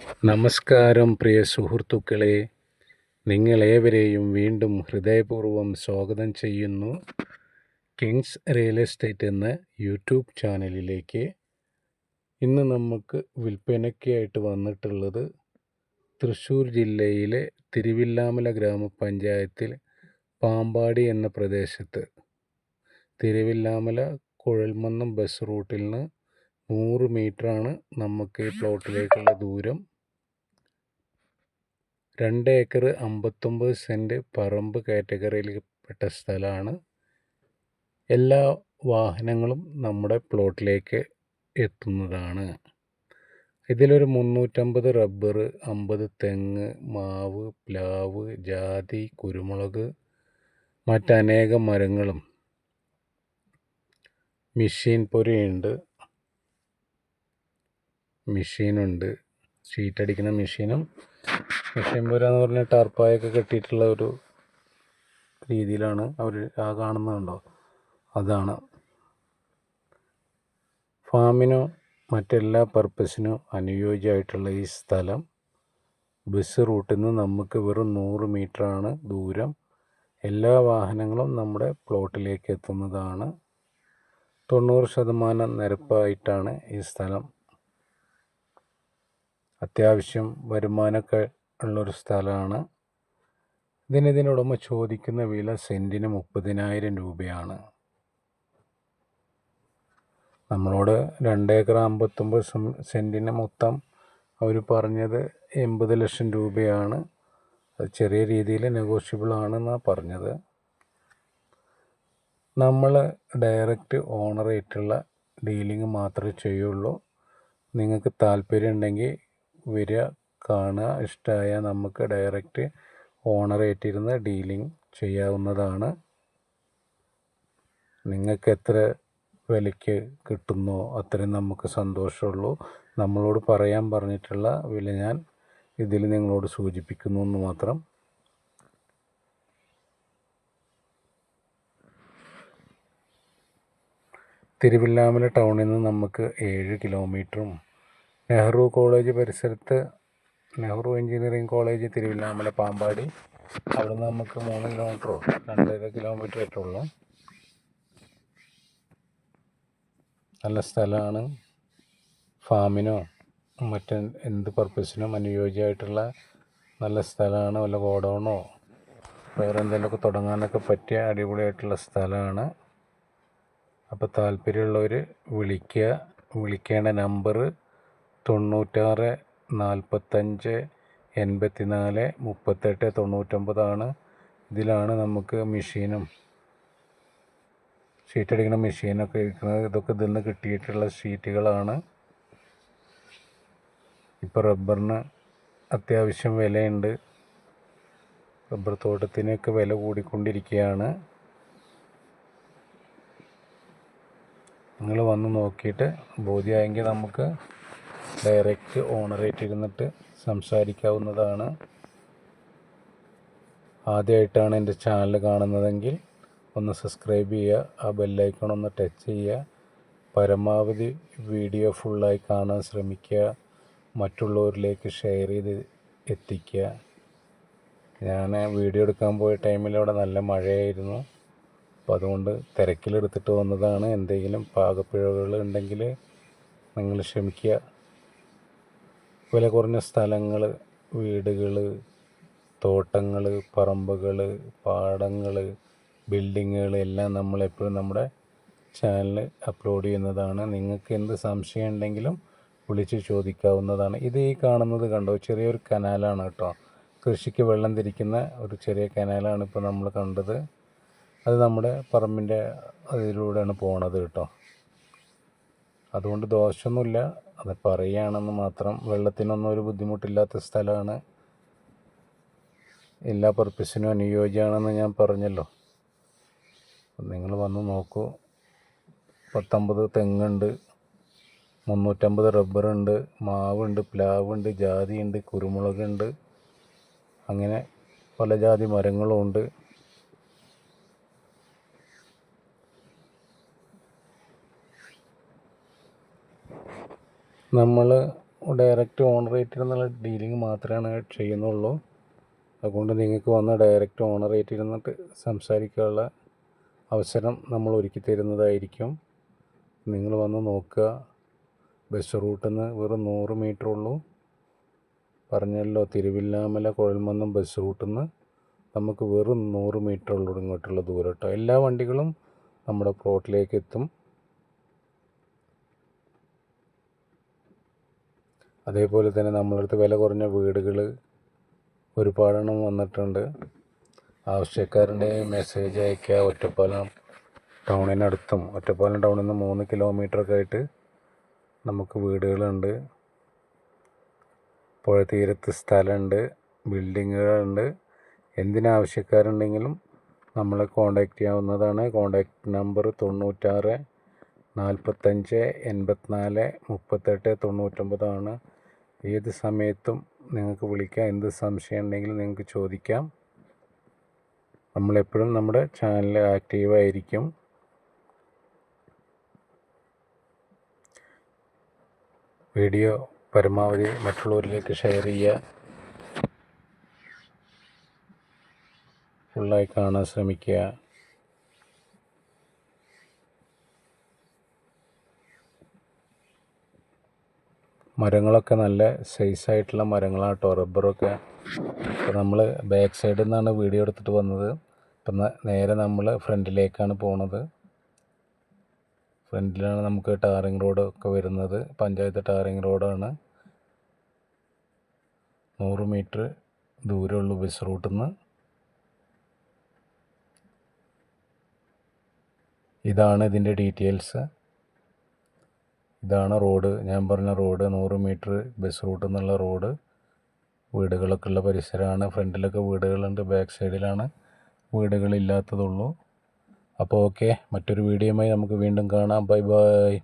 നമസ്കാരം പ്രിയ സുഹൃത്തുക്കളെ. നിങ്ങളേവരെയും വീണ്ടും ഹൃദയപൂർവം സ്വാഗതം ചെയ്യുന്നു. കിങ്സ് റിയൽ എസ്റ്റേറ്റ് എന്ന യൂട്യൂബ് ചാനലിലേക്ക്. ഇന്ന് നമുക്ക് വിൽപ്പനയ്ക്കായിട്ട് വന്നിട്ടുള്ളത് തൃശ്ശൂർ ജില്ലയിലെ തിരുവില്ലാമല ഗ്രാമപഞ്ചായത്തിൽ പാമ്പാടി എന്ന പ്രദേശത്ത്. തിരുവില്ലാമല കുഴൽമന്നം ബസ് റൂട്ടിൽ നിന്ന് നൂറ് മീറ്ററാണ് നമുക്ക് ഈ പ്ലോട്ടിലേക്കുള്ള ദൂരം. രണ്ട് ഏക്കർ അമ്പത്തൊമ്പത് സെന്റ് പറമ്പ് കാറ്റഗറിയിൽപ്പെട്ട സ്ഥലമാണ്. എല്ലാ വാഹനങ്ങളും നമ്മുടെ പ്ലോട്ടിലേക്ക് എത്തുന്നതാണ്. ഇതിലൊരു മുന്നൂറ്റമ്പത് റബ്ബർ അമ്പത് തെങ്ങ് മാവ് പ്ലാവ് ജാതി കുരുമുളക് മറ്റനേകം മരങ്ങളും. മെഷീൻ പൊരയുണ്ട്. മെഷീനുണ്ട്. ഷീറ്റടിക്കുന്ന മെഷീനും മെഷീൻ പുര എന്ന് പറഞ്ഞാൽ ടാർപ്പായൊക്കെ കെട്ടിയിട്ടുള്ള ഒരു രീതിയിലാണ് അവർ ആ കാണുന്നുണ്ടോ അതാണ്. ഫാമിനോ മറ്റെല്ലാ പർപ്പസിനോ അനുയോജ്യമായിട്ടുള്ള ഈ സ്ഥലം. ബസ് റൂട്ടിൽ നിന്ന് നമുക്ക് വെറും നൂറ് മീറ്ററാണ് ദൂരം. എല്ലാ വാഹനങ്ങളും നമ്മുടെ പ്ലോട്ടിലേക്ക് എത്തുന്നതാണ്. തൊണ്ണൂറ് ശതമാനം നിരപ്പായിട്ടാണ് ഈ സ്ഥലം അത്യാവശ്യം വരുമാനമൊക്കെ ഉള്ളൊരു സ്ഥലമാണ്. ഇതിന് ഇതിനുടമ ചോദിക്കുന്ന വില സെന്റിന് മുപ്പതിനായിരം രൂപയാണ്. നമ്മളോട് രണ്ട് ഏക്കർ അമ്പത്തൊമ്പത് സെന്റിന് മൊത്തം അവർ പറഞ്ഞത് എൺപത് ലക്ഷം രൂപയാണ്. അത് ചെറിയ രീതിയിൽ നെഗോഷ്യബിൾ ആണെന്നാണ് പറഞ്ഞത്. നമ്മൾ ഡയറക്റ്റ് ഓണറായിട്ടുള്ള ഡീലിംഗ് മാത്രമേ ചെയ്യുള്ളൂ. നിങ്ങൾക്ക് താല്പര്യം ഉണ്ടെങ്കിൽ വരിക കാണുക ഇഷ്ടമായാൽ നമുക്ക് ഡയറക്റ്റ് ഓണറായിട്ടിരുന്ന് ഡീലിംഗ് ചെയ്യാവുന്നതാണ്. നിങ്ങൾക്ക് എത്ര വിലയ്ക്ക് കിട്ടുന്നോ അത്രയും നമുക്ക് സന്തോഷമുള്ളൂ. നമ്മളോട് പറയാൻ പറഞ്ഞിട്ടുള്ള വില ഞാൻ ഇതിൽ നിങ്ങളോട് സൂചിപ്പിക്കുന്നു എന്ന് മാത്രം. തിരുവില്ലാമല ടൗണിൽ നിന്ന് നമുക്ക് ഏഴ് കിലോമീറ്ററും നെഹ്റു കോളേജ് പരിസരത്ത് നെഹ്റു എഞ്ചിനീയറിംഗ് കോളേജ് തിരുവില്ലാമല പാമ്പാടി. അവിടെ നിന്ന് നമുക്ക് മൂന്ന് കിലോമീറ്ററോ രണ്ടര കിലോമീറ്റർ ആയിട്ടുള്ളൂ നല്ല സ്ഥലമാണ്. ഫാമിനോ മറ്റ് എന്ത് പർപ്പസിനും അനുയോജ്യമായിട്ടുള്ള നല്ല സ്ഥലമാണ്. വല്ല ഗോഡൗണോ വേറെ എന്തെങ്കിലുമൊക്കെ തുടങ്ങാനൊക്കെ പറ്റിയ അടിപൊളിയായിട്ടുള്ള സ്ഥലമാണ്. അപ്പോൾ താല്പര്യമുള്ളവർ വിളിക്കുക. വിളിക്കേണ്ട നമ്പർ തൊണ്ണൂറ്റാറ് നാൽപ്പത്തഞ്ച് എൺപത്തി നാല് മുപ്പത്തെട്ട് തൊണ്ണൂറ്റൊമ്പതാണ്. ഇതിലാണ് നമുക്ക് മെഷീനും ഷീറ്റ് അടിക്കുന്ന മെഷീനൊക്കെ ഇരിക്കുന്നത്. ഇതൊക്കെ ഇതിൽ നിന്ന് കിട്ടിയിട്ടുള്ള ഷീറ്റുകളാണ്. ഇപ്പോൾ റബ്ബറിന് അത്യാവശ്യം വിലയുണ്ട്. റബ്ബർ തോട്ടത്തിനൊക്കെ വില കൂടിക്കൊണ്ടിരിക്കുകയാണ്. നിങ്ങൾ വന്ന് നോക്കിയിട്ട് ബോധ്യമായെങ്കിൽ നമുക്ക് ഡയറക്റ്റ് ഓണറേറ്റ് ഇരുന്നിട്ട് സംസാരിക്കാവുന്നതാണ്. ആദ്യമായിട്ടാണ് എന്റെ ചാനൽ കാണുന്നതെങ്കിൽ ഒന്ന് സബ്സ്ക്രൈബ് ചെയ്യുക ആ ബെല്ലൈക്കൺ ഒന്ന് ടച്ച് ചെയ്യുക പരമാവധി വീഡിയോ ഫുള്ളായി കാണാൻ ശ്രമിക്കുക മറ്റുള്ളവരിലേക്ക് ഷെയർ ചെയ്ത് എത്തിക്കുക. ഞാൻ വീഡിയോ എടുക്കാൻ പോയ ടൈമിൽ അവിടെ നല്ല മഴയായിരുന്നു. അപ്പോൾ അതുകൊണ്ട് തിരക്കിലെടുത്തിട്ട് വന്നതാണ്. എന്തെങ്കിലും പാകപ്പിഴകൾ ഉണ്ടെങ്കിൽ നിങ്ങൾ ക്ഷമിക്കുക. വില കുറഞ്ഞ സ്ഥലങ്ങൾ വീടുകൾ തോട്ടങ്ങൾ പറമ്പുകൾ പാടങ്ങൾ ബിൽഡിങ്ങുകൾ എല്ലാം നമ്മളെപ്പോഴും നമ്മുടെ ചാനൽ അപ്ലോഡ് ചെയ്യുന്നതാണ്. നിങ്ങൾക്ക് എന്ത് സംശയം ഉണ്ടെങ്കിലും വിളിച്ച് ചോദിക്കാവുന്നതാണ്. ഇത് ഈ കാണുന്നത് കണ്ടോ? ചെറിയൊരു കനാലാണ് കേട്ടോ. കൃഷിക്ക് വെള്ളം തിരിക്കുന്ന ഒരു ചെറിയ കനാലാണ് ഇപ്പോൾ നമ്മൾ കണ്ടത്. അത് നമ്മുടെ പറമ്പിന്റെ അതിലൂടെയാണ് പോണത് കേട്ടോ. അതുകൊണ്ട് ദോഷമൊന്നുമില്ല. അത് പറയുകയാണെന്ന് മാത്രം വെള്ളത്തിനൊന്നും ഒരു ബുദ്ധിമുട്ടില്ലാത്ത സ്ഥലമാണ്. എല്ലാ പർപ്പസിനും അനുയോജ്യമാണെന്ന് ഞാൻ പറഞ്ഞല്ലോ. നിങ്ങൾ വന്ന് നോക്കൂ. പത്തൊമ്പത് തെങ്ങുണ്ട് മുന്നൂറ്റമ്പത് റബ്ബറുണ്ട് മാവുണ്ട് പ്ലാവുണ്ട് ജാതിയുണ്ട് കുരുമുളകുണ്ട്. അങ്ങനെ പല ജാതി മരങ്ങളും ഉണ്ട്. നമ്മൾ ഡയറക്റ്റ് ഓൺ റേറ്റിൽ നിന്നുള്ള ഡീലിംഗ് മാത്രമാണ് ചെയ്യുന്നുള്ളൂ. അതുകൊണ്ട് നിങ്ങൾക്ക് വന്ന് ഡയറക്റ്റ് ഓൺ റേറ്റിൽ നിന്നിട്ട് സംസാരിക്കാനുള്ള അവസരം നമ്മൾ ഒരുക്കി തരുന്നതായിരിക്കും. നിങ്ങൾ വന്ന് നോക്കുക. ബസ് റൂട്ടിൽ നിന്ന് വെറും നൂറ് മീറ്റർ ഉള്ളൂ. പറഞ്ഞല്ലോ തിരുവില്ലാമല കുഴൽമന്നം ബസ് റൂട്ടിൽ നിന്ന് നമുക്ക് വെറും നൂറ് മീറ്റർ ഉള്ളൂ ഇങ്ങോട്ടുള്ള ദൂരം കേട്ടോ. എല്ലാ വണ്ടികളും നമ്മുടെ പ്ലോട്ടിലേക്ക് എത്തും. അതേപോലെ തന്നെ നമ്മളടുത്ത് വില കുറഞ്ഞ വീടുകൾ ഒരുപാടെണ്ണം വന്നിട്ടുണ്ട്. ആവശ്യക്കാരുടെ മെസ്സേജ് അയക്കുക ഒറ്റപ്പാലം ടൗണിനടുത്തും ഒറ്റപ്പാലം ടൗണിൽ നിന്ന് മൂന്ന് കിലോമീറ്ററൊക്കെ ആയിട്ട് നമുക്ക് വീടുകളുണ്ട്. പുഴ തീരത്ത് സ്ഥലമുണ്ട് ബിൽഡിങ്ങുകളുണ്ട് എന്തിനാവശ്യക്കാരുണ്ടെങ്കിലും നമ്മളെ കോണ്ടാക്റ്റ് ചെയ്യാവുന്നതാണ്. കോണ്ടാക്ട് നമ്പർ തൊണ്ണൂറ്റാറ് നാൽപ്പത്തഞ്ച് എൺപത്തിനാല് മുപ്പത്തെട്ട് തൊണ്ണൂറ്റൊമ്പതാണ്. ഏത് സമയത്തും നിങ്ങൾക്ക് വിളിക്കാം. എന്ത് സംശയം ഉണ്ടെങ്കിലും നിങ്ങൾക്ക് ചോദിക്കാം. നമ്മളെപ്പോഴും നമ്മുടെ ചാനൽ ആക്റ്റീവായിരിക്കും വീഡിയോ പരമാവധി മറ്റുള്ളവരിലേക്ക് ഷെയർ ചെയ്യുക. ഫുള്ളായി കാണാൻ ശ്രമിക്കുക. മരങ്ങളൊക്കെ നല്ല സൈസായിട്ടുള്ള മരങ്ങളാണ് കേട്ടോ. റബ്ബറൊക്കെ. അപ്പോൾ നമ്മൾ ബാക്ക് സൈഡിൽ നിന്നാണ് വീഡിയോ എടുത്തിട്ട് വന്നത്. ഇപ്പം നേരെ നമ്മൾ ഫ്രണ്ടിലേക്കാണ് പോണത്. ഫ്രണ്ടിലാണ് നമുക്ക് ടാറിങ് റോഡ് ഒക്കെ വരുന്നത്. പഞ്ചായത്ത് ടാറിങ് റോഡാണ്. നൂറ് മീറ്റർ ദൂരമുള്ളൂ ബസ് റൂട്ടിൽ നിന്ന് ഇതാണ് ഇതിന്റെ ഡീറ്റെയിൽസ് ഇതാണ് റോഡ്. ഞാൻ പറഞ്ഞ റോഡ് നൂറ് മീറ്റർ ബസ് റൂട്ട് എന്നുള്ള റോഡ്. വീടുകളൊക്കെ ഉള്ള പരിസരമാണ്. ഫ്രണ്ടിലൊക്കെ വീടുകളുണ്ട്. ബാക്ക് സൈഡിലാണ് വീടുകളില്ലാത്തതുള്ളൂ. അപ്പോൾ ഓക്കെ മറ്റൊരു വീഡിയോയുമായി നമുക്ക് വീണ്ടും കാണാം. Bye bye